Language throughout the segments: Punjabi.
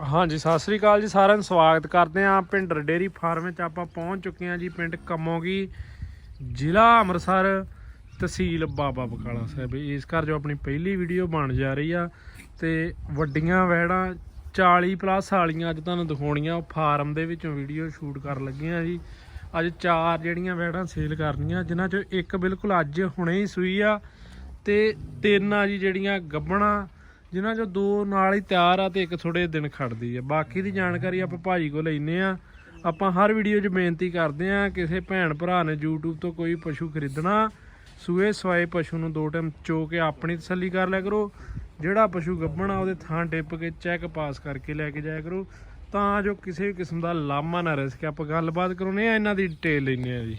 ਹਾਂਜੀ, ਸਤਿ ਸ੍ਰੀ ਅਕਾਲ ਜੀ, ਸਾਰਿਆਂ ਨੂੰ ਸਵਾਗਤ ਕਰਦੇ ਆਂ ਪਿੰਡਰ ਡੇਰੀ ਫਾਰਮ ਵਿੱਚ। ਆਪਾਂ ਪਹੁੰਚ ਚੁੱਕੇ ਆਂ ਜੀ ਪਿੰਡ ਕੰਮੋਗੀ, ਜ਼ਿਲ੍ਹਾ ਅੰਮ੍ਰਿਤਸਰ, ਤਹਿਸੀਲ ਬਾਬਾ ਬਕਾਲਾ ਸਾਹਿਬ। ਇਸ ਘਰ ਜੋ ਆਪਣੀ ਪਹਿਲੀ ਵੀਡੀਓ ਬਣ ਜਾ ਰਹੀ ਆ ਤੇ ਵੱਡੀਆਂ ਵੈੜਾਂ 40 ਪਲੱਸ ਵਾਲੀਆਂ ਅੱਜ ਤੁਹਾਨੂੰ ਦਿਖਾਉਣੀਆਂ। ਉਹ ਫਾਰਮ ਦੇ ਵਿੱਚੋਂ ਵੀਡੀਓ ਸ਼ੂਟ ਕਰਨ ਲੱਗੇ ਆ ਜੀ। ਅੱਜ ਚਾਰ ਜਿਹੜੀਆਂ ਵਹਿੜਾਂ ਸੇਲ ਕਰਨੀਆਂ, ਜਿਨ੍ਹਾਂ ਚੋਂ ਇੱਕ ਬਿਲਕੁਲ ਅੱਜ ਹੁਣੇ ਹੀ ਸੂਈ ਆ ਤੇ ਤਿੰਨ ਆ ਜੀ ਜਿਹੜੀਆਂ ਗੱਬਣਾ ਜਿਨ੍ਹਾਂ ਚੋਂ ਦੋ ਨਾਲ ਹੀ ਤਿਆਰ ਆ ਤੇ ਇੱਕ ਥੋੜੇ ਦਿਨ ਖੜਦੀ ਆ। ਬਾਕੀ ਦੀ ਜਾਣਕਾਰੀ ਆਪਾਂ ਭਾਜੀ ਕੋਲ ਲੈਨੇ ਆ। ਆਪਾਂ ਹਰ ਵੀਡੀਓ 'ਚ ਬੇਨਤੀ ਕਰਦੇ ਆ ਕਿਸੇ ਭੈਣ ਭਰਾ ਨੇ YouTube ਤੋਂ ਕੋਈ ਪਸ਼ੂ ਖਰੀਦਣਾ ਸੂਏ ਸਵਾਏ ਪਸ਼ੂ ਨੂੰ ਦੋ ਟਾਈਮ ਚੋ ਕੇ ਆਪਣੀ ਤਸੱਲੀ ਕਰ ਲਿਆ ਕਰੋ। ਜਿਹੜਾ ਪਸ਼ੂ ਗੱਭਣਾ ਉਹਦੇ ਥਾਂ ਟਿੱਪ ਕੇ ਚੈੱਕ ਪਾਸ ਕਰਕੇ ਲੈ ਕੇ ਜਾਇਆ ਕਰੋ। ਤਾਂ ਜੋ ਕਿਸੇ ਵੀ ਕਿਸਮ ਦਾ ਲਾਮਾ ਨਾ ਰਹਿ ਸਕੇ ਆਪਾਂ ਗੱਲਬਾਤ ਕਰਾਉਨੇ ਆ ਇਹਨਾਂ ਦੀ ਡਿਟੇਲ ਲੈਨੇ ਆ ਜੀ।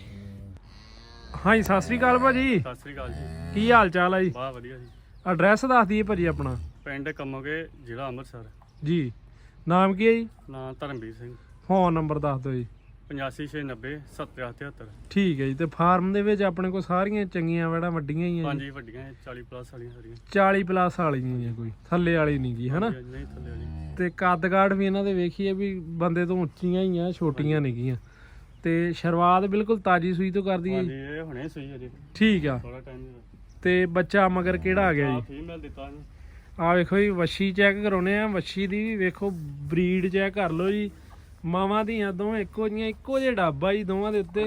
ਹਾਂਜੀ ਸਤਿ ਸ੍ਰੀ ਅਕਾਲ ਭਾਜੀ। ਸਤਿ ਸ੍ਰੀ ਅਕਾਲ ਜੀ। ਕੀ ਹਾਲ ਚਾਲ ਆ ਜੀ? ਵਾਹ ਵਧੀਆ ਜੀ। ਐਡਰੈਸ ਦੱਸ ਦਈਏ ਭਾਜੀ ਆਪਣਾ। ਪਿੰਡ ਕੰਮੋਗੇ ਜ਼ਿਲ੍ਹਾ ਅੰਮ੍ਰਿਤਸਰ। ਜੀ। ਨਾਮ ਕੀ ਹੈ ਜੀ? ਨਾਂ ਧਰਮਵੀਰ ਸਿੰਘ। ਫੋਨ ਨੰਬਰ ਦੱਸ ਦਿਓ ਜੀ। 8590 7873 ਠੀਕ ਹੈ ਜੀ ਤੇ ਫਾਰਮ ਦੇ ਵਿੱਚ ਆਪਣੇ ਕੋਲ ਸਾਰੀਆਂ ਚੰਗੀਆਂ ਵੜਾ ਵੱਡੀਆਂ ਹੀ ਆ ਜੀ? ਹਾਂਜੀ ਵੱਡੀਆਂ ਇਹ 40 ਪਲੱਸ ਵਾਲੀਆਂ ਸਾਰੀਆਂ। 40 ਪਲੱਸ ਵਾਲੀਆਂ ਹੀ ਆ ਕੋਈ ਥੱਲੇ ਵਾਲੀ ਨਹੀਂ ਗੀ ਹਨਾ? ਹਾਂਜੀ, ਨਹੀਂ ਥੱਲੇ ਵਾਲੀ। ਤੇ ਕੱਦ ਕਾਠ ਵੀ ਇਹਨਾਂ ਦੇ ਵੇਖੀਏ ਵੀ ਬੰਦੇ ਤੋਂ ਉੱਚੀਆਂ ਹੀ ਆ ਛੋਟੀਆਂ ਨਹੀਂ ਗੀਆਂ। ਤੇ ਸ਼ੁਰੂਆਤ ਬਿਲਕੁਲ ਤਾਜੀ ਸੂਈ ਤੋਂ ਕਰਦੀ ਹੈ ਹਾਂਜੀ ਜੀ ਇਹ ਹੁਣੇ ਸਹੀ ਹੈ ਜੀ। ਠੀਕ ਆ। ਥੋੜਾ ਟਾਈਮ ਤੇ ਬੱਚਾ ਮਗਰ ਕਿਹੜਾ ਆ ਗਿਆ ਜੀ? ਫੀਮੇਲ ਦਿੱਤਾ ਇਹਨੂੰ ਆ ਵੇਖੋ ਜੀ ਵੱਛੀ ਚੈੱਕ ਕਰਾਉਨੇ ਆ ਵੱਛੀ ਦੀ ਵੀ ਵੇਖੋ ਬਰੀਡ ਚੈੱਕ ਕਰ ਲਓ ਜੀ। ਮਾਵਾਂ ਦੀਆਂ ਦੋਵੇਂ ਇੱਕੋ ਜੀਆਂ ਇੱਕੋ ਜਿਹਾ ਡੱਬਾ ਜੀ ਦੋਵਾਂ ਦੇ ਉੱਤੇ।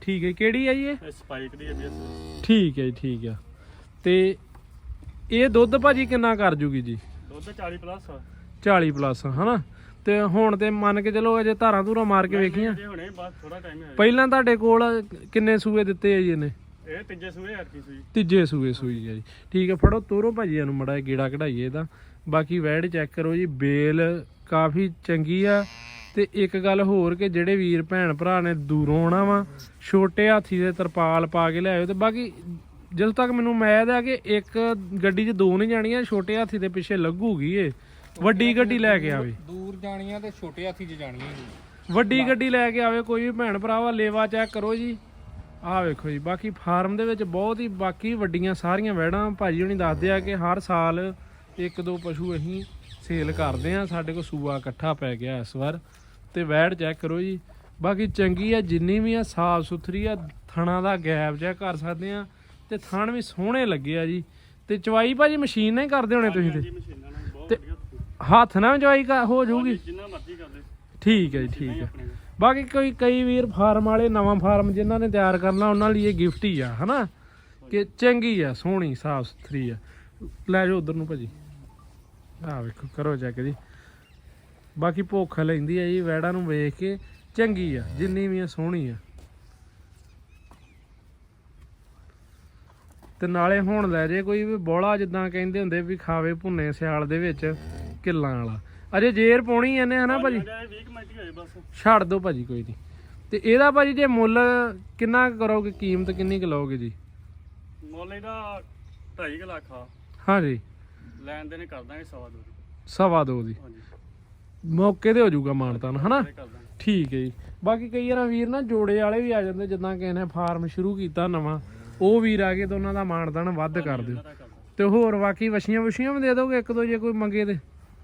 ਠੀਕ ਹੈ ਕਿਹੜੀ ਆ ਜੀ ਇਹ? ਸਪਾਈਕ ਦੀ ਹੈ। ਠੀਕ ਹੈ ਜੀ ਠੀਕ ਆ। ਤੇ ਇਹ ਦੁੱਧ ਭਾਜੀ ਕਿੰਨਾ ਕਰ ਜੂਗੀ ਜੀ? ਦੁੱਧ 40 ਪਲੱਸ 40 ਪਲੱਸ ਹਨਾ? ਤੇ ਹੁਣ ਤੇ ਮੰਨ ਕੇ ਚਲੋ ਅਜੇ ਧਾਰਾਂ ਧੂਰਾਂ ਮਾਰ ਕੇ ਵੇਖੀਆਂ। ਪਹਿਲਾਂ ਤੁਹਾਡੇ ਕੋਲ ਕਿੰਨੇ ਸੂਏ ਦਿੱਤੇ ਆ ਜੀ ਇਹਨੇ? ਇਹ ਤੀਜੇ ਸੂਏ ਸੂਈ। ਤੀਜੇ ਸੂਏ ਸੂਈ ਆ ਜੀ। ਠੀਕ ਹੈ ਫੜੋ ਤੋਰੋ ਭਾਜੀ ਇਹਨੂੰ ਮੜਾ ਗੇੜਾ ਕਢਾਈਏ ਇਹਦਾ। ਬਾਕੀ ਵੈੜ ਚੈੱਕ ਕਰੋ ਜੀ ਬੇਲ ਕਾਫੀ ਚੰਗੀ ਆ। ਤੇ ਇੱਕ ਗੱਲ ਹੋਰ ਕਿ ਜਿਹੜੇ ਵੀਰ ਭੈਣ ਭਰਾ ਨੇ ਦੂਰੋਂ ਆਉਣਾ ਵਾ ਛੋਟੇ ਹਾਥੀ ਦੇ ਤਰਪਾਲ ਪਾ ਕੇ ਲਿਆਇਓ ਤੇ ਬਾਕੀ ਜਦੋਂ ਤੱਕ ਮੈਨੂੰ ਮੈਦ ਆ ਕਿ ਇੱਕ ਗੱਡੀ 'ਚ ਦੋ ਨਹੀਂ ਜਾਣੀਆਂ ਛੋਟੇ ਹਾਥੀ ਦੇ ਪਿੱਛੇ ਲੱਗੂਗੀ ਏ ਵੱਡੀ ਗੱਡੀ ਲੈ ਕੇ ਆਵੇ। ਦੂਰ ਜਾਣੀਆਂ ਤੇ ਛੋਟੇ ਹਾਥੀ 'ਚ ਜਾਣੀਆਂ ਵੱਡੀ ਗੱਡੀ ਲੈ ਕੇ ਆਵੇ ਕੋਈ ਵੀ ਭੈਣ ਭਰਾਵਾ ਲੇਵਾ ਚੈੱਕ ਕਰੋ ਜੀ। ਆਹ ਵੇਖੋ ਜੀ ਬਾਕੀ ਫਾਰਮ ਦੇ ਵਿੱਚ ਬਹੁਤ ਹੀ ਬਾਕੀ ਵੱਡੀਆਂ ਸਾਰੀਆਂ ਵੈੜਾਂ ਭਾਜੀ ਹੁਣੀ ਦੱਸਦੇ ਆ ਕਿ ਹਰ ਸਾਲ ਇੱਕ ਦੋ ਪਸ਼ੂ ਅਸੀਂ ਸੇਲ ਕਰਦੇ ਆ ਸਾਡੇ ਕੋਲ ਸੂਆ ਇਕੱਠਾ ਪੈ ਗਿਆ ਇਸ ਵਾਰ ਤੇ ਵੈੜ ਚੈੱਕ ਕਰੋ ਜੀ। ਬਾਕੀ ਚੰਗੀ ਆ ਜਿੰਨੀ ਵੀ ਆ ਸਾਫ਼ ਸੁਥਰੀ ਆ ਥਣਾ ਦਾ ਗੈਪ ਚੈੱਕ ਕਰ ਸਕਦੇ ਆ ਤੇ ਥਣ ਵੀ ਸੋਹਣੇ ਲੱਗੇ ਆ ਜੀ। ਤੇ ਚਵਾਈ ਭਾਜੀ ਮਸ਼ੀਨ ਨਾਲ ਹੀ ਕਰਦੇ ਹੋਣੇ ਤੁਸੀਂ ਤੇ? ਤੇ- ਹੱਥ ਨਾਲ ਚਵਾਈ ਹੋ ਜਾਊਗੀ? ਜਿੰਨਾ ਮਰਜ਼ੀ ਕਰ ਲੈ ਠੀਕ ਹੈ ਜੀ ਠੀਕ ਹੈ। ਬਾਕੀ ਕੋਈ ਕਈ ਵੀਰ ਫਾਰਮ ਵਾਲੇ, ਨਵਾਂ ਫਾਰਮ ਜਿਨ੍ਹਾਂ ਨੇ ਤਿਆਰ ਕਰਨਾ, ਉਹਨਾਂ ਲਈ ਇਹ ਗਿਫਟ ਹੀ ਆ, ਹਨਾ? ਕਿ ਚੰਗੀ ਆ, ਸੋਹਣੀ, ਸਾਫ਼ ਸੁਥਰੀ ਆ। ਲੈ ਜਾਓ ਉਧਰ ਨੂੰ ਭਾਜੀ। ਆ ਵੇਖੋ, ਕਰੋ ਚੈੱਕ ਜੀ। ਬਾਕੀ ਭੁੱਖ ਲੈਂਦੀ ਆ ਜੀ, ਵੈੜਾਂ ਨੂੰ ਵੇਖ ਕੇ ਚੰਗੀ ਆ, ਜਿੰਨੀ ਵੀ ਆ, ਸੋਹਣੀ ਆ। ਤੇ ਨਾਲੇ ਹੁਣ ਲੈ ਜੇ ਕੋਈ ਵੀ ਬੋਲਾ ਜਿੱਦਾਂ ਕਹਿੰਦੇ ਹੁੰਦੇ ਵੀ ਖਾਵੇ ਭੁੰਨੇ ਸਿਆਲ ਦੇ ਵਿੱਚ ਕਿੱਲਾਂ ਵਾਲਾ। ਅਜੇ ਜੇਰ ਪਾਉਣੀ ਇਹਨੇ ਹਨਾ ਭਾਜੀ? ਜਾਏ 20 ਮਿੰਟ ਹੀ ਹੋਏ ਬਸ। ਛੱਡ ਦਿਓ ਭਾਜੀ ਕੋਈ ਨਹੀਂ। ਤੇ ਇਹਦਾ ਭਾਜੀ ਜੇ ਮੁੱਲ ਕਿੰਨਾ ਕੁ ਕਰੋਗੇ ਕੀਮਤ ਕਿੰਨੀ ਕੁ ਲਓਗੇ ਜੀ? ਮੁੱਲ ਇਹਦਾ 2.5 ਲੱਖ ਆ। ਹਾਂਜੀ। ਲੈਣ ਦੇ ਨੇ ਕਰ ਦਾਂਗੇ ਸਵਾ ਦੋ ਦੀ। ਸਵਾ ਦੋ ਦੀ। ਹਾਂਜੀ। ਮੌਕੇ ਤੇ ਹੋ ਜਾਊਗਾ ਮਾਨਤਾਨ ਹਨਾ? ਇਹ ਕਰ ਦਾਂਗੇ। ਠੀਕ ਹੈ ਜੀ। ਬਾਕੀ ਕਈ ਵਾਰ ਵੀਰ ਨਾ ਜੋੜੇ ਵਾਲੇ ਵੀ ਆ ਜਾਂਦੇ ਜਿੱਦਾਂ ਕਿਸੇ ਨੇ ਫਾਰਮ ਸ਼ੁਰੂ ਕੀਤਾ ਨਵਾਂ ਉਹ ਵੀਰ ਆ ਕੇ ਤਾਂ ਉਹਨਾਂ ਦਾ ਮਾਨਤਾਨ ਵੱਧ ਕਰ ਦਿਓ। ਇਹਨਾਂ ਦਾ ਕਰ ਦਾਂਗੇ। ਤੇ ਹੋਰ ਬਾਕੀ ਵਛੀਆਂ ਵਛੀਆਂ ਵੀ ਦੇ ਦੋਗੇ ਇੱਕ ਦੋ ਜੇ ਕੋਈ ਮੰਗੇ ਤੇ?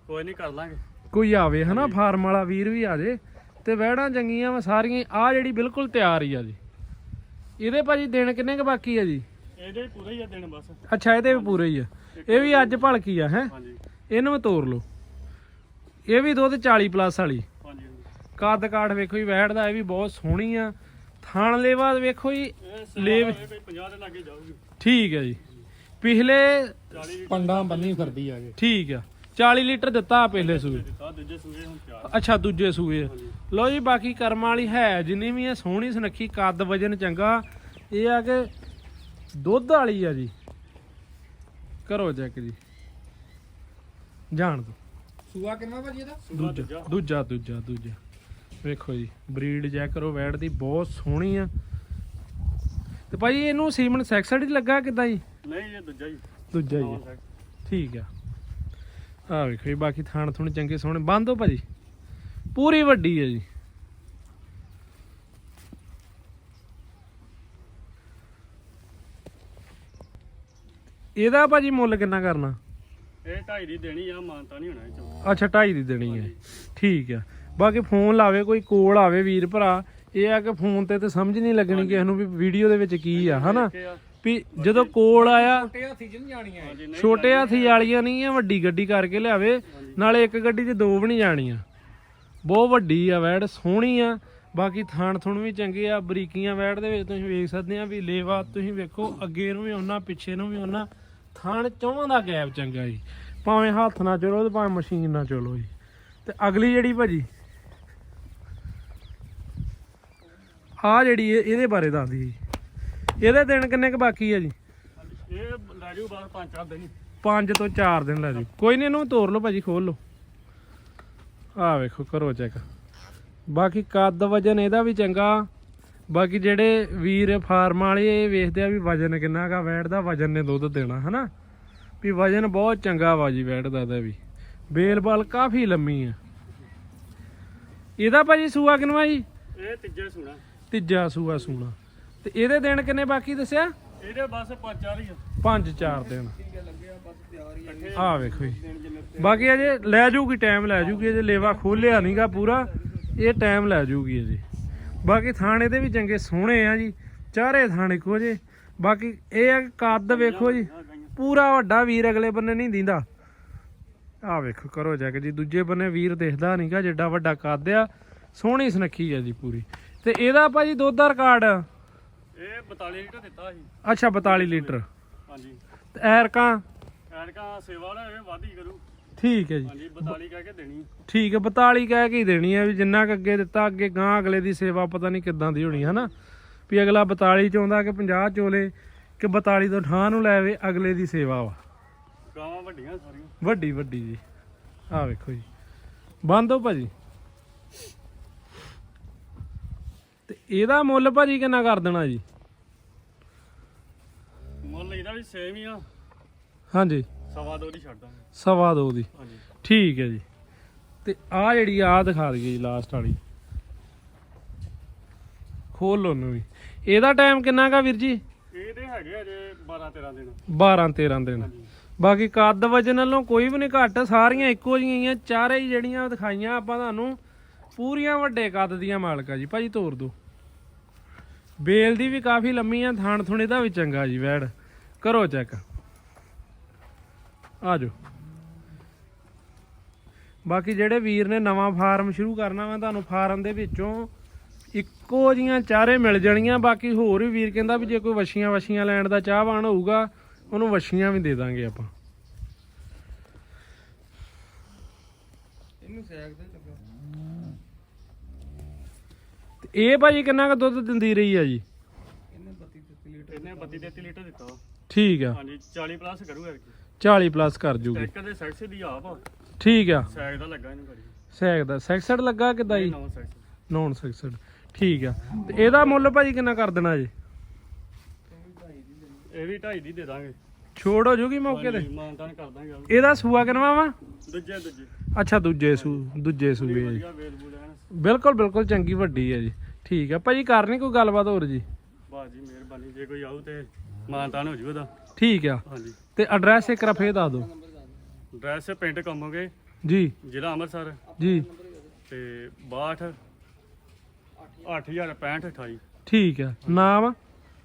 ਕੋਈ ਨਹੀਂ ਕਰ ਲਾਂਗੇ। ਕੋਈ ਆਵੇ ਹਨਾ ਫਾਰਮ ਵਾਲਾ ਵੀਰ ਵੀ ਆ ਜੇ ਤੇ ਵਹਿੜਾਂ ਚੰਗੀਆਂ ਵਾ ਸਾਰੀਆਂ ਆ ਜਿਹੜੀ ਬਿਲਕੁਲ ਤਿਆਰ ਹੀ ਆ ਜੀ। ਇਹਦੇ ਭਾਜੀ ਦਿਨ ਕਿੰਨੇ ਕ ਬਾਕੀ ਆ ਜੀ? ਇਹਦੇ ਪੂਰੇ ਹੀ ਆ ਦਿਨ ਬਸ। ਅੱਛਾ ਇਹਦੇ ਵੀ ਪੂਰੇ ਹੀ ਆ। ਇਹ ਵੀ ਅੱਜ ਭਲਕੀ ਆ ਹੈ? ਹਾਂਜੀ। ਇਹਨੂੰ ਵੀ ਤੋੜ ਲਓ। ਇਹ ਵੀ ਦੁੱਧ 40 ਪਲੱਸ ਵਾਲੀ। ਹਾਂਜੀ ਹਾਂਜੀ। ਕੱਦ ਕਾਠ ਵੇਖੋ ਜੀ ਵੈੜ ਦਾ ਇਹ ਵੀ ਬਹੁਤ ਸੋਹਣੀ ਆ। ਥਾਣ ਲੇਵਾ ਵੇਖੋ ਜੀ ਲੇਵ- ਸੇਵਾ ਕੋਈ 50 ਦੇ ਲਾਗੇ ਜਾਊਗੀ। ਠੀਕ ਹੈ ਜੀ। ਪਿਛਲੇ 40 ਪੰਡਾਂ ਬੰਨੀ ਫਿਰਦੀ ਆ ਜੀ। ਠੀਕ ਆ। 40 ਲੀਟਰ ਦਿੱਤਾ ਆ ਪਹਿਲੇ ਸੂਏ। ਦਿੱਤਾ ਦੂਜੇ ਸੂਏ ਹੁਣ ਤਿਆਰ ਅੱਛਾ ਦੂਜੇ ਸੂਏ। ਲਓ ਜੀ ਬਾਕੀ ਕਰਮਾਂ ਵਾਲੀ ਹੈ ਜਿੰਨੀ ਵੀ ਆ ਸੋਹਣੀ ਸੁਨੱਖੀ ਕੱਦ ਵਜਨ ਚੰਗਾ ਇਹ ਆ ਕਿ ਦੁੱਧ ਵਾਲੀ ਆ ਜੀ। ਕਰੋ ਚੈੱਕ ਜੀ। ਜਾਣ ਦੋ ਸੂਆ ਕਿੰਨਾ ਭਾਜੀ ਇਹਦਾ? ਦੂਜਾ ਦੂਜਾ। ਦੂਜਾ ਦੂਜਾ ਵੇਖੋ ਜੀ ਬਰੀਡ ਚੈੱਕ ਕਰੋ ਵੈੜ ਦੀ ਬਹੁਤ ਸੋਹਣੀ ਆ। ਤੇ ਭਾਈ ਇਹਨੂੰ ਸੀਮਨ ਸੈਕਸਡ ਹੀ ਲੱਗਾ ਕਿਦਾਂ ਜੀ? ਨਹੀਂ ਇਹ ਦੂਜਾ ਹੀ। ਦੂਜਾ ਹੀ। ਸੈਟ। ਠੀਕ ਆ। ਆ ਵੇਖੋ ਜੀ ਬਾਕੀ ਥਾਣ ਥੁਣ ਚੰਗੇ ਸੋਹਣੇ। ਬੰਦ ਹੋ ਭਾਜੀ। ਪੂਰੀ ਵੱਡੀ ਹੈ ਜੀ। ਇਹਦਾ ਭਾਜੀ ਮੁੱਲ ਕਿੰਨਾ ਕਰਨਾ? ਇਹ ਢਾਈ ਦੀ ਦੇਣੀ ਆ ਮਾਨਤਾ ਨਹੀਂ ਹੋਣਾ ਇਹ ਚੋਂ ਅੱਛਾ ਢਾਈ ਦੀ ਦੇਣੀ ਹੈ। ਠੀਕ ਆ ਬਾਕੀ ਫੋਨ ਲਾਵੇ ਕੋਈ ਕੋਲ ਆਵੇ ਵੀਰ ਭਰਾ ਇਹ ਆ ਕਿ ਫੋਨ ਤੇ ਤੇ ਸਮਝ ਨਹੀਂ ਲੱਗਣੀ ਕਿਸੇ ਨੂੰ ਵੀ ਵੀਡੀਓ ਦੇ ਵਿੱਚ ਕੀ ਆ ਹਨਾ? ਕਿ ਵੀ ਜਦੋਂ ਕੋਲ ਆਇਆ ਛੋਟੇ ਹਾਥੀ ਚ ਨਹੀਂ ਜਾਣੀਆਂ ਇਹ। ਛੋਟੇ ਹਾਥੀ ਵਾਲੀਆਂ ਨਹੀਂ ਆ ਵੱਡੀ ਗੱਡੀ ਕਰਕੇ ਲਿਆਵੇ। ਨਾਲੇ ਇੱਕ ਗੱਡੀ 'ਚ ਦੋ ਵੀ ਨਹੀਂ ਜਾਣੀਆਂ। ਬਹੁਤ ਵੱਡੀ ਆ ਵੈੜ ਸੋਹਣੀ ਆ। ਬਾਕੀ ਥਾਣ ਥੁਣ ਵੀ ਚੰਗੇ ਆ ਬਰੀਕੀਆਂ ਵੈੜ ਦੇ ਵਿੱਚ ਤੁਸੀਂ ਵੇਖ ਸਕਦੇ ਆ ਵੀ ਲੇਵਾ ਤੁਸੀਂ ਵੇਖੋ ਅੱਗੇ ਨੂੰ ਵੀ ਉਹਨਾਂ ਪਿੱਛੇ ਨੂੰ ਵੀ ਉਹਨਾਂ ਥਾਣ ਚੌਵਾਂ ਦਾ ਗੈਪ ਚੰਗਾ ਜੀ। ਭਾਵੇਂ ਹੱਥ ਨਾਲ ਚਲੋ ਤੇ ਭਾਵੇਂ ਮਸ਼ੀਨ ਨਾਲ ਚਲੋ ਜੀ। ਤੇ ਅਗਲੀ ਜਿਹੜੀ ਭਾਜੀ ਆ ਜਿਹੜੀ ਇਹ- ਇਹਦੇ ਬਾਰੇ ਦੱਸਦੀ ਜੀ। ਇਹਦੇ ਦਿਨ ਕਿੰਨੇ ਕੁ ਬਾਕੀ ਆ ਜੀ? ਇਹ ਲੈ ਜੂ ਬਾਅਦ ਪੰਜ ਚਾਰ ਦਿਨ 5 ਤੋਂ 4 ਦਿਨ ਲੈ ਜੀ ਕੋਈ ਨਹੀਂ ਇਹਨੂੰ ਤੋੜ ਲਓ ਭਾਜੀ ਖੋਲ ਲਓ। ਆ ਵੇਖੋ ਕਰੋ ਚੈੱਕ ਬਾਕੀ ਕੱਦ ਵਜਨ ਇਹਦਾ ਵੀ ਚੰਗਾ। ਬਾਕੀ ਜਿਹੜੇ ਵੀਰ ਫਾਰਮ ਵਾਲੇ ਇਹ ਵੇਖਦੇ ਆ ਵੀ ਵਜਨ ਕਿੰਨਾ ਕਾ ਵੈੜ ਦਾ ਵਜਨ ਨੇ ਦੁੱਧ ਦੇਣਾ ਹਨਾ? ਵੀ ਵਜਨ ਬਹੁਤ ਚੰਗਾ ਵਾ ਜੀ ਵੈੜ ਦਾ ਦਾ ਵੀ। ਬੇਲ ਬਾਲ ਕਾਫੀ ਲੰਮੀ ਆ। ਇਹਦਾ ਭਾਜੀ ਸੂਆ ਕਿਨਵਾ ਜੀ? ਇਹ ਤੀਜੇ ਸੁਣਾ। ਤੀਜਾ ਸੂਆ ਸੂਣਾ। ਤੇ ਇਹਦੇ ਦਿਨ ਕਿੰਨੇ ਬਾਕੀ ਦੱਸਿਆ? ਇਹਦੇ ਬਸ ਪੰਜ ਚਾਰ ਹੀ ਆ। 5-4 ਦਿਨ। ਆ ਵੇਖੋ ਜੀ। ਬਾਕੀ ਅਜੇ ਲੈ ਜੂਗੀ ਟਾਈਮ ਲੈ ਜੂਗੀ ਅਜੇ ਲੇਵਾ ਖੋਲਿਆ ਨਹੀਂਗਾ ਪੂਰਾ। ਇਹ ਟਾਈਮ ਲੈ ਜੂਗੀ ਅਜੇ। ਬਾਕੀ ਥਾਣੇ ਦੇ ਵੀ ਚੰਗੇ ਸੋਹਣੇ ਆ ਜੀ। ਚਾਰੇ ਥਾਣੇ ਇੱਕੋ ਜੇ। ਬਾਕੀ ਇਹ ਆ ਕਿ ਕੱਦ ਵੇਖੋ ਜੀ। ਪੂਰਾ ਵੱਡਾ ਵੀਰ ਅਗਲੇ ਬੰਨੇ ਨਹੀਂ ਦਿੰਦਾ। ਆ ਵੇਖੋ ਕਰੋ ਚੈੱਕ ਜੀ। ਦੂਜੇ ਬੰਨੇ ਵੀਰ ਦਿਖਦਾ ਨਹੀਂਗਾ ਜਿੱਡਾ ਵੱਡਾ ਕੱਦ ਆ। ਸੋਹਣੀ ਸੁਨੱਖੀ ਆ ਜੀ ਪੂਰੀ। ਤੇ ਇਹਦਾ ਭਾਜੀ ਦੁੱਧ ਦਾ ਰਿਕਾਰਡ ਇਹ 42 ਲੀਟਰ ਦਿੱਤਾ ਸੀ। ਅੱਛਾ 42 ਲੀਟਰ। ਹਾਂਜੀ। ਤੇ ਐਰਕਾਂ? ਐਨਕਾਂ ਸੇਵਾ ਵਾਲਾ ਇਹ ਵਾਧੀ ਕਰੂ। ਠੀਕ ਹੈ ਜੀ। ਹਾਂਜੀ 42 ਕਹਿ ਕੇ ਦੇਣੀ। ਠੀਕ ਹੈ 42 ਕਹਿ ਕੇ ਹੀ ਦੇਣੀ ਹੈ ਵੀ ਜਿੰਨਾ ਕੁ ਅੱਗੇ ਦਿੱਤਾ ਅੱਗੇ ਗਾਂ ਅਗਲੇ ਦੀ ਸੇਵਾ ਪਤਾ ਨਹੀਂ ਕਿੱਦਾਂ ਦੀ ਹੋਣੀ ਹਨਾ? ਵੀ ਅਗਲਾ 42 ਚ ਆਉਂਦਾ ਕਿ 50 ਚੋਲੇ ਕਿ 42 ਤੋਂ ਠਾਹ ਨੂੰ ਲੈ ਆਵੇ ਅਗਲੇ ਦੀ ਸੇਵਾ ਵਾ। ਗਾਵਾਂ ਵੱਡੀਆਂ ਸਾਰੀਆਂ। ਵੱਡੀ ਵੱਡੀ ਜੀ। ਆਹ ਵੇਖੋ ਜੀ। ਬੰਦ ਹੋ ਭਾਜੀ। ਤੇ ਇਹਦਾ ਮੁੱਲ ਭਾਜੀ ਕਿੰਨਾ ਕਰ ਦੇਣਾ ਜੀ? ਮੁੱਲ ਇਹਦਾ ਵੀ ਸੇਮ ਹੀ ਆ। ਹਾਂਜੀ। ਸਵਾ ਦੋ ਦੀ ਛੱਡ ਦਾਂਗੇ ਸਵਾ ਦੋ ਦੀ। ਹਾਂਜੀ। ਠੀਕ ਹੈ ਜੀ। ਤੇ ਆ ਜਿਹੜੀ ਆ ਦਿਖਾ ਦਈਏ ਜੀ ਲਾਸਟ ਵਾਲੀ। ਖੋਲ ਲਓ ਨੂੰ ਵੀ। ਇਹਦਾ ਟਾਈਮ ਕਿੰਨਾ ਕਾ ਵੀਰ ਜੀ? ਇਹਦੇ ਹੈਗੇ ਅਜੇ 12 13 ਦਿਨ। 12 13 ਦਿਨ। ਬਾਕੀ ਕੱਦ ਵਜਨ ਨਾਲੋਂ ਕੋਈ ਵੀ ਨਹੀਂ ਘੱਟ ਸਾਰੀਆਂ ਇੱਕੋ ਜਿਹੀਆਂ ਚਾਰੇ ਜਿਹੜੀਆਂ ਦਿਖਾਈਆਂ ਆਪਾਂ ਤੁਹਾਨੂੰ। ਪੂਰੀਆਂ ਵੱਡੇ ਕੱਦ ਦੀਆਂ ਮਾਲਕਾ ਜੀ, ਭਾਜੀ ਤੋਰ ਦੋ। ਬੇਲ ਦੀ ਵੀ ਕਾਫੀ ਲੰਮੀ ਆ, ਥਾਣ ਥੁਣੇ ਦਾ ਵੀ ਚੰਗਾ ਜੀ, ਵੈੜ। ਕਰੋ ਚੈੱਕ। ਆ ਜਾਓ। ਬਾਕੀ ਜਿਹੜੇ ਵੀਰ ਨੇ ਨਵਾਂ ਫਾਰਮ ਸ਼ੁਰੂ ਕਰਨਾ ਵਾ, ਤੁਹਾਨੂੰ ਫਾਰਮ ਦੇ ਵਿੱਚੋਂ ਇੱਕੋ ਜੀਆਂ ਚਾਰੇ ਮਿਲ ਜਾਣੀਆਂ, ਬਾਕੀ ਹੋਰ ਵੀ ਵੀਰ ਕਹਿੰਦਾ ਵੀ ਜੇ ਕੋਈ ਵਛੀਆਂ ਵਛੀਆਂ ਲੈਣ ਦਾ ਚਾਹਵਾਨ ਹੋਊਗਾ, ਉਹਨੂੰ ਵਛੀਆਂ ਵੀ ਦੇ ਦਾਂਗੇ ਆਪਾਂ। ਇਹਨੂੰ ਸੈਕ ਦੇ ਚੱਕਰ ਤੇ ਇਹ ਭਾਜੀ ਕਿੰਨਾ ਕੁ ਦੁੱਧ ਦਿੰਦੀ ਰਹੀ ਆ ਜੀ? ਇਹਨੇ 32 33 ਲੀਟਰ ਇਹਨੇ 32 33 ਲੀਟਰ ਦਿੱਤਾ ਵਾ। ਠੀਕ ਆ। ਹਾਂਜੀ 40 ਪਲੱਸ ਕਰੂਗਾ ਕਿ 40 ਪਲੱਸ ਕਰ ਜੂਗੀ। ਟੈਕਰ ਦੇ ਸੈਕਸ ਦੀ ਆਪ ਆ। ਠੀਕ ਆ। ਸੈਕ ਦਾ ਲੱਗਾ ਇਹਨੂੰ ਕਰੀ ਸੈਕ ਦਾ। ਸੈਕਸਡ ਲੱਗਾ ਕਿਦਾਂ ਜੀ? ਨਵਾਂ ਸੈਕਸ ਨੌਨ ਸੈਕਸਡ ਠੀਕ ਆ। ਤੇ ਇਹਦਾ ਮੁੱਲ ਭਾਜੀ ਕਿੰਨਾ ਕਰ ਦੇਣਾ ਜੀ? ਇਹ ਵੀ 2.5 ਦੀ ਦੇ ਦਾਂਗੇ। ਛੋੜ ਹੋ ਜੂਗੀ ਮੌਕੇ ਤੇ? ਮਾਨਤਾਨ ਕਰ ਦਾਂਗੇ ਉਹ। ਇਹਦਾ ਸੂਆ ਕਿਨਵਾ ਵਾ? ਦੂਜੇ ਦੂਜੇ। ਅੱਛਾ ਦੂਜੇ ਸੂ ਦੂਜੇ ਸੂਏ ਜੀ। ਵਧੀਆ ਵੇਲ ਬੂਲ ਐਨ ਬਿਲਕੁਲ ਬਿਲਕੁਲ ਚੰਗੀ ਵੱਡੀ ਹੈ ਜੀ। ਠੀਕ ਆ। ਭਾਜੀ ਕਰਨੀ ਕੋਈ ਗੱਲਬਾਤ ਹੋਰ ਜੀ? ਬਾਜੀ ਮਿਹਰਬਾਨੀ। ਜੇ ਕੋਈ ਆਊ ਤੇ ਮਾਨਤਾਨ ਹੋ ਜੂ ਉਹਦਾ। ਠੀਕ ਆ। ਹਾਂਜੀ। ਤੇ ਐਡਰੈਸ ਇੱਕ ਰਫੇ ਦੱਸ ਦਿਓ। ਡਰੈਸ ਪਿੰਡ ਕੰਮੋਗੇ ਜੀ। ਜ਼ਿਲ੍ਹਾ ਅੰਮ੍ਰਿਤਸਰ। ਜੀ। ਤੇ 62 8065 28 ਠੀਕ ਆ। ਨਾਮ?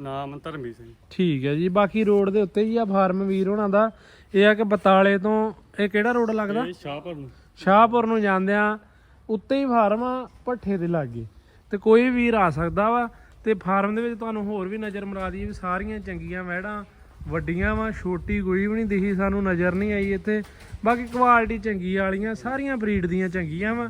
ਨਾਮ ਧਰਮੀ ਸਿੰਘ। ਠੀਕ ਹੈ ਜੀ। ਬਾਕੀ ਰੋਡ ਦੇ ਉੱਤੇ ਹੀ ਆ ਫਾਰਮ ਵੀਰ ਹੋਣਾ ਦਾ। ਇਹ ਆ ਕਿ ਬਤਾਲੇ ਤੋਂ ਇਹ ਕਿਹੜਾ ਰੋਡ ਲੱਗਦਾ? ਇਹ ਸ਼ਾਹਪੁਰ ਨੂੰ। ਸ਼ਾਹਪੁਰ ਨੂੰ ਜਾਂਦਿਆਂ ਉੱਤੇ ਹੀ ਫਾਰਮ ਆ ਭੱਠੇ ਦੇ ਲਾਗੇ। ਤੇ ਕੋਈ ਵੀਰ ਆ ਸਕਦਾ ਵਾ ਤੇ ਫਾਰਮ ਦੇ ਵਿੱਚ ਤੁਹਾਨੂੰ ਹੋਰ ਵੀ ਨਜ਼ਰ ਮਰਾ ਦੀ ਵੀ ਸਾਰੀਆਂ ਚੰਗੀਆਂ ਵੈੜਾਂ ਵੱਡੀਆਂ ਵਾ, ਛੋਟੀ ਕੋਈ ਵੀ ਨਹੀਂ ਦਿਖੀ ਸਾਨੂੰ ਨਜ਼ਰ ਨਹੀਂ ਆਈ ਇੱਥੇ। ਬਾਕੀ ਕੁਆਲਿਟੀ ਚੰਗੀ ਵਾਲੀਆਂ, ਸਾਰੀਆਂ ਬਰੀਡ ਦੀਆਂ ਚੰਗੀਆਂ ਵਾ।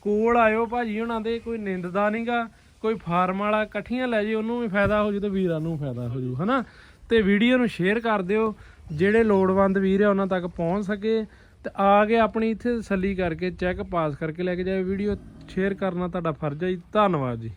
ਕੋਲ ਆਇਓ ਭਾਜੀ ਉਹਨਾਂ ਦੇ, ਕੋਈ ਨਿੰਦਦਾ ਨਹੀਂਗਾ ਕੋਈ ਫਾਰਮ ਵਾਲਾ, ਇਕੱਠੀਆਂ ਲੈ ਜੇ ਉਹਨੂੰ ਵੀ ਫਾਇਦਾ ਹੋ ਜੂ ਤੇ ਵੀਰਾਂ ਨੂੰ ਫਾਇਦਾ ਹੋ ਜੂ, ਹਨਾ? ਤੇ ਵੀਡੀਓ ਨੂੰ ਸ਼ੇਅਰ ਕਰ ਦਿਓ, ਜਿਹੜੇ ਲੋੜਵੰਦ ਵੀਰ ਆ ਉਹਨਾਂ ਤੱਕ ਪਹੁੰਚ ਸਕੇ। ਤੇ ਆ ਕੇ ਆਪਣੀ ਇੱਥੇ ਤਸੱਲੀ ਕਰਕੇ ਚੈੱਕ ਪਾਸ ਕਰਕੇ ਲੈ ਕੇ ਜਾਵੇ ਵੀਡੀਓ ਸ਼ੇਅਰ ਕਰਨਾ ਤੁਹਾਡਾ ਫਰਜ਼ ਹੈ ਜੀ। ਧੰਨਵਾਦ ਜੀ।